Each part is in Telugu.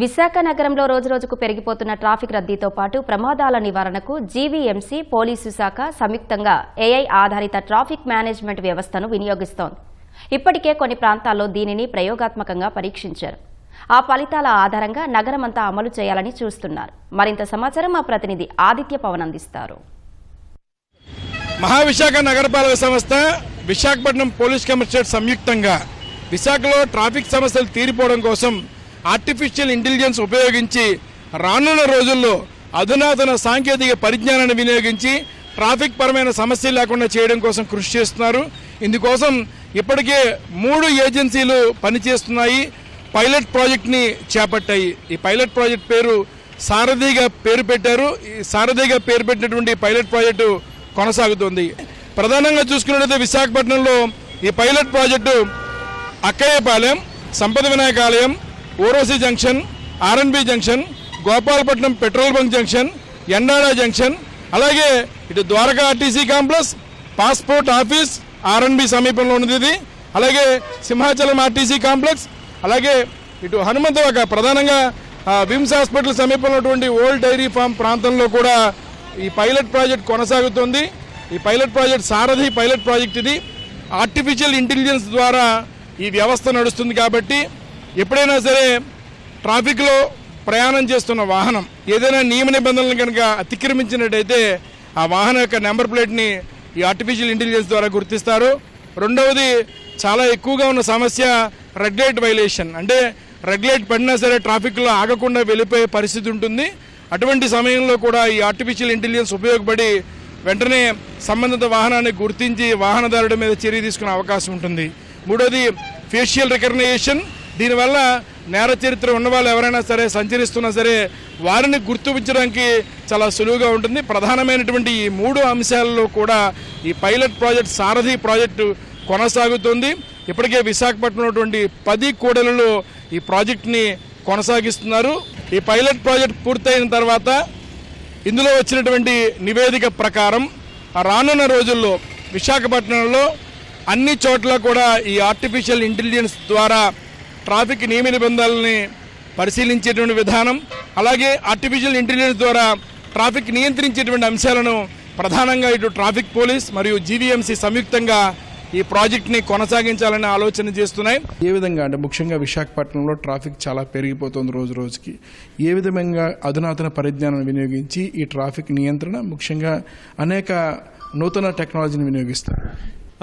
విశాఖ నగరంలో రోజురోజుకు పెరిగిపోతున్న ట్రాఫిక్ రద్దీతో పాటు ప్రమాదాల నివారణకు జీవీఎంసీ పోలీసు శాఖ సంయుక్తంగా ఏఐ ఆధారిత ట్రాఫిక్ మేనేజ్మెంట్ వ్యవస్థను వినియోగిస్తోంది. ఇప్పటికే కొన్ని ప్రాంతాల్లో దీనిని ప్రయోగాత్మకంగా పరీక్షించారు. ఆ ఫలితాల ఆధారంగా నగరమంతా అమలు చేయాలని చూస్తున్నారు. మరింత సమాచారం మా ప్రతినిధి ఆదిత్య పవన్ అందిస్తారు. మహావిశాఖ నగరపాలక సంస్థ విశాఖపట్నం పోలీస్ కమిషనరేట్ సంయుక్తంగా విశాఖలో ట్రాఫిక్ సమస్యలు తీరిపోవడం కోసం ఆర్టిఫిషియల్ ఇంటెలిజెన్స్ ఉపయోగించి రానున్న రోజుల్లో అధునాతన సాంకేతిక పరిజ్ఞానాన్ని వినియోగించి ట్రాఫిక్ పరమైన సమస్యలు లేకుండా చేయడం కోసం కృషి చేస్తున్నారు. ఇందుకోసం ఇప్పటికే మూడు ఏజెన్సీలు పనిచేస్తున్నాయి. పైలట్ ప్రాజెక్ట్ని చేపట్టాయి. ఈ పైలట్ ప్రాజెక్ట్ పేరు సారథిగా పేరు పెట్టారు. ఈ సారథిగా పేరు పెట్టినటువంటి పైలట్ ప్రాజెక్టు కొనసాగుతుంది. ప్రధానంగా చూసుకున్నట్లయితే విశాఖపట్నంలో ఈ పైలట్ ప్రాజెక్టు అక్కయ్యపాలెం సంపద వినాయకాలయం ఓరోసి junction RNB junction Gopalapatnam petrol bunk junction Endada junction అలాగే ఇటు Dwaraka RTC complex passport office RNB సమీపంలో ఉన్నది ఇది. అలాగే సింహాచలం ఆర్టీసీ కాంప్లెక్స్ అలాగే ఇటు హనుమంతవాక ప్రధానంగా విమ్స్ హాస్పిటల్ సమీపంలో ఉన్నటువంటి ఓల్డ్ డైరీ ఫామ్ ప్రాంతంలో కూడా ఈ పైలట్ ప్రాజెక్ట్ కొనసాగుతుంది. ఈ pilot project Sarathi pilot project ఇది. ఆర్టిఫిషియల్ ఇంటెలిజెన్స్ ద్వారా ఈ వ్యవస్థ నడుస్తుంది కాబట్టి ఎప్పుడైనా సరే ట్రాఫిక్లో ప్రయాణం చేస్తున్న వాహనం ఏదైనా నియమ నిబంధనలు కనుక అతిక్రమించినట్టయితే ఆ వాహనం యొక్క నెంబర్ ప్లేట్ని ఈ ఆర్టిఫిషియల్ ఇంటెలిజెన్స్ ద్వారా గుర్తిస్తారు. రెండవది చాలా ఎక్కువగా ఉన్న సమస్య రెడ్ లైట్ వైలేషన్. అంటే రెడ్ లైట్ పడినా సరే ట్రాఫిక్లో ఆగకుండా వెళ్ళిపోయే పరిస్థితి ఉంటుంది. అటువంటి సమయంలో కూడా ఈ ఆర్టిఫిషియల్ ఇంటెలిజెన్స్ ఉపయోగపడి వెంటనే సంబంధిత వాహనాన్ని గుర్తించి వాహనదారుడి మీద చర్య తీసుకునే అవకాశం ఉంటుంది. మూడోది ఫేషియల్ రికగ్నైజేషన్. దీనివల్ల నేర చరిత్ర ఉన్న వాళ్ళు ఎవరైనా సరే సంచరిస్తున్నా సరే వారిని గుర్తించడానికి చాలా సులువుగా ఉంటుంది. ప్రధానమైనటువంటి ఈ మూడు అంశాలలో కూడా ఈ పైలట్ ప్రాజెక్ట్ సారథి ప్రాజెక్టు కొనసాగుతుంది. ఇప్పటికే విశాఖపట్నంలోటువంటి పది కూడలలో ఈ ప్రాజెక్ట్ని కొనసాగిస్తున్నారు. ఈ పైలట్ ప్రాజెక్ట్ పూర్తయిన తర్వాత ఇందులో వచ్చినటువంటి నివేదిక ప్రకారం రానున్న రోజుల్లో విశాఖపట్నంలో అన్ని చోట్ల కూడా ఈ ఆర్టిఫిషియల్ ఇంటెలిజెన్స్ ద్వారా ట్రాఫిక్ నియమ నిబంధనల్ని పరిశీలించేటువంటి విధానం అలాగే ఆర్టిఫిషియల్ ఇంటెలిజెన్స్ ద్వారా ట్రాఫిక్ నియంత్రించేటువంటి అంశాలను ప్రధానంగా ఇటు ట్రాఫిక్ పోలీస్ మరియు జీవీఎంసీ సంయుక్తంగా ఈ ప్రాజెక్ట్ని కొనసాగించాలనే ఆలోచన చేస్తున్నాయి. ఏ విధంగా అంటే ముఖ్యంగా విశాఖపట్నంలో ట్రాఫిక్ చాలా పెరిగిపోతుంది రోజు రోజుకి. ఏ విధంగా అధునాతన పరిజ్ఞానాన్ని వినియోగించి ఈ ట్రాఫిక్ నియంత్రణ ముఖ్యంగా అనేక నూతన టెక్నాలజీని వినియోగిస్తారు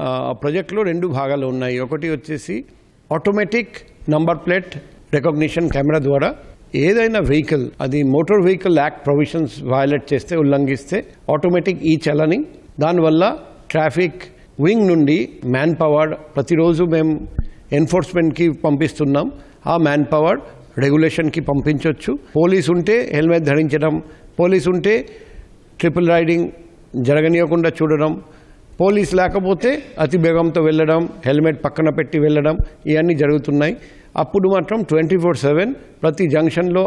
ఆ ప్రాజెక్ట్లో రెండు భాగాలు ఉన్నాయి. ఒకటి వచ్చేసి automatic number plate recognition camera ద్వారా ఏదైనా వెహికల్ అది motor vehicle act provisions violate చేస్తే ఉల్లంఘిస్తే ఆటోమేటిక్ ఈ చలనింగ్ దానివల్ల ట్రాఫిక్ వింగ్ నుండి మ్యాన్ పవర్ ప్రతిరోజు మేము ఎన్ఫోర్స్మెంట్కి పంపిస్తున్నాం. ఆ మ్యాన్ పవర్ రెగ్యులేషన్కి పంపించవచ్చు పోలీస్ ఉంటే హెల్మెట్ ధరించడం పోలీస్ ఉంటే ట్రిపుల్ రైడింగ్ జరగనీయకుండా చూడడం పోలీస్ లేకపోతే అతి వేగంతో వెళ్ళడం హెల్మెట్ పక్కన పెట్టి వెళ్ళడం ఇవన్నీ జరుగుతున్నాయి. అప్పుడు మాత్రం ట్వంటీ ఫోర్ సెవెన్ ప్రతి జంక్షన్లో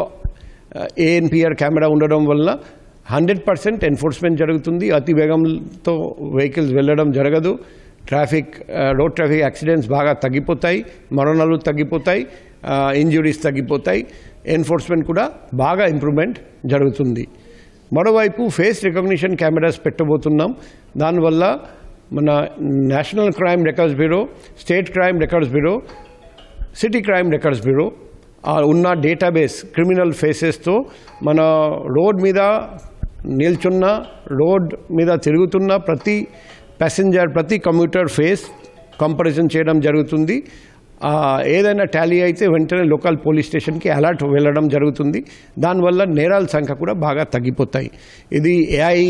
ఏఎన్పిఆర్ కెమెరా ఉండడం వల్ల హండ్రెడ్ పర్సెంట్ ఎన్ఫోర్స్మెంట్ జరుగుతుంది. అతి వేగంతో వెహికల్స్ వెళ్ళడం జరగదు. ట్రాఫిక్ రోడ్ ట్రాఫిక్ యాక్సిడెంట్స్ బాగా తగ్గిపోతాయి. మరణాలు తగ్గిపోతాయి. ఇంజురీస్ తగ్గిపోతాయి. ఎన్ఫోర్స్మెంట్ కూడా బాగా ఇంప్రూవ్మెంట్ జరుగుతుంది. మరోవైపు ఫేస్ రికగ్నిషన్ కెమెరాస్ పెట్టబోతున్నాం. దానివల్ల మన national crime records bureau state crime records bureau city crime records bureau ఉన్న డేటాబేస్ క్రిమినల్ ఫేసెస్తో మన రోడ్ మీద నిల్చున్న రోడ్ మీద తిరుగుతున్న ప్రతి ప్యాసింజర్ ప్రతి కమ్యూటర్ ఫేస్ కంపారిజన్ చేయడం జరుగుతుంది. ఏదైనా టాలీ అయితే వెంటనే లోకల్ పోలీస్ స్టేషన్కి అలర్ట్ వెళ్ళడం జరుగుతుంది. దానివల్ల నేరాల సంఖ్య కూడా బాగా తగ్గిపోతాయి. ఇది ఏఐ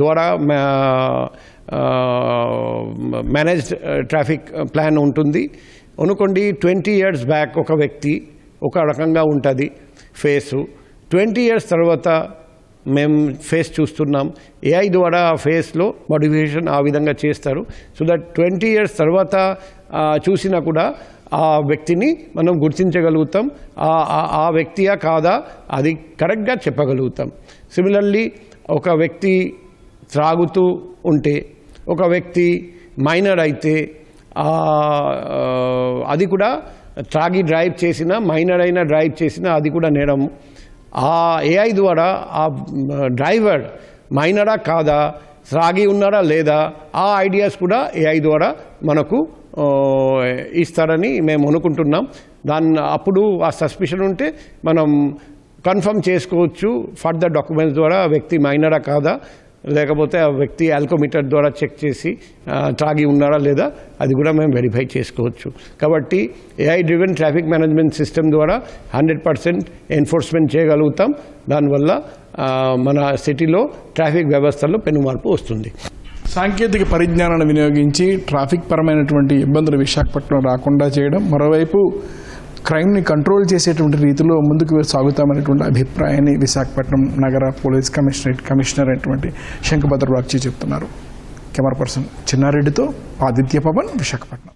ద్వారా మేనేజ్డ్ ట్రాఫిక్ ప్లాన్ ఉంటుంది. అనుకోండి ట్వంటీ ఇయర్స్ బ్యాక్ ఒక వ్యక్తి ఒక రకంగా ఉంటుంది ఫేసు. ట్వంటీ ఇయర్స్ తర్వాత మేము ఫేస్ చూస్తున్నాం. ఏఐ ద్వారా ఆ ఫేస్లో మోడిఫికేషన్ ఆ విధంగా చేస్తారు. సో దట్ ట్వంటీ ఇయర్స్ తర్వాత చూసినా కూడా ఆ వ్యక్తిని మనం గుర్తించగలుగుతాం. ఆ- ఆ- వ్యక్తియా కాదా అది కరెక్ట్గా చెప్పగలుగుతాం. సిమిలర్లీ ఒక వ్యక్తి త్రాగుతూ ఉంటే ఒక వ్యక్తి మైనర్ అయితే అది కూడా త్రాగి డ్రైవ్ చేసినా మైనర్ అయినా డ్రైవ్ చేసినా అది కూడా నేరం. ఆ ఏఐ ద్వారా ఆ డ్రైవర్ మైనరా కాదా? త్రాగి ఉన్నారా లేదా? ఆ ఐడియాస్ కూడా ఏఐ ద్వారా మనకు ఇస్తారని మేము అనుకుంటున్నాం. దాన్ని అప్పుడు ఆ సస్పిషన్ ఉంటే మనం కన్ఫర్మ్ చేసుకోవచ్చు. ఫర్దర్ డాక్యుమెంట్స్ ద్వారా ఆ వ్యక్తి మైనరా కాదా? లేకపోతే ఆ వ్యక్తి ఆల్కోమీటర్ ద్వారా చెక్ చేసి త్రాగి ఉన్నారా లేదా అది కూడా మేము వెరిఫై చేసుకోవచ్చు. కాబట్టి AI driven traffic management system ద్వారా హండ్రెడ్ పర్సెంట్ ఎన్ఫోర్స్మెంట్ చేయగలుగుతాం. దానివల్ల మన సిటీలో ట్రాఫిక్ వ్యవస్థలో పెనుమార్పు వస్తుంది. సాంకేతిక పరిజ్ఞానాన్ని వినియోగించి ట్రాఫిక్ పరమైనటువంటి ఇబ్బందులు విశాఖపట్నం రాకుండా చేయడం మరోవైపు క్రైమ్ని కంట్రోల్ చేసేటువంటి రీతిలో ముందుకు సాగుతామనేటువంటి అభిప్రాయాన్ని విశాఖపట్నం నగర పోలీస్ కమిషనరేట్ కమిషనర్ అయినటువంటి శంఖభద్ర చెప్తున్నారు. కెమెరా పర్సన్ చిన్నారెడ్డితో ఆదిత్య పవన్ విశాఖపట్నం.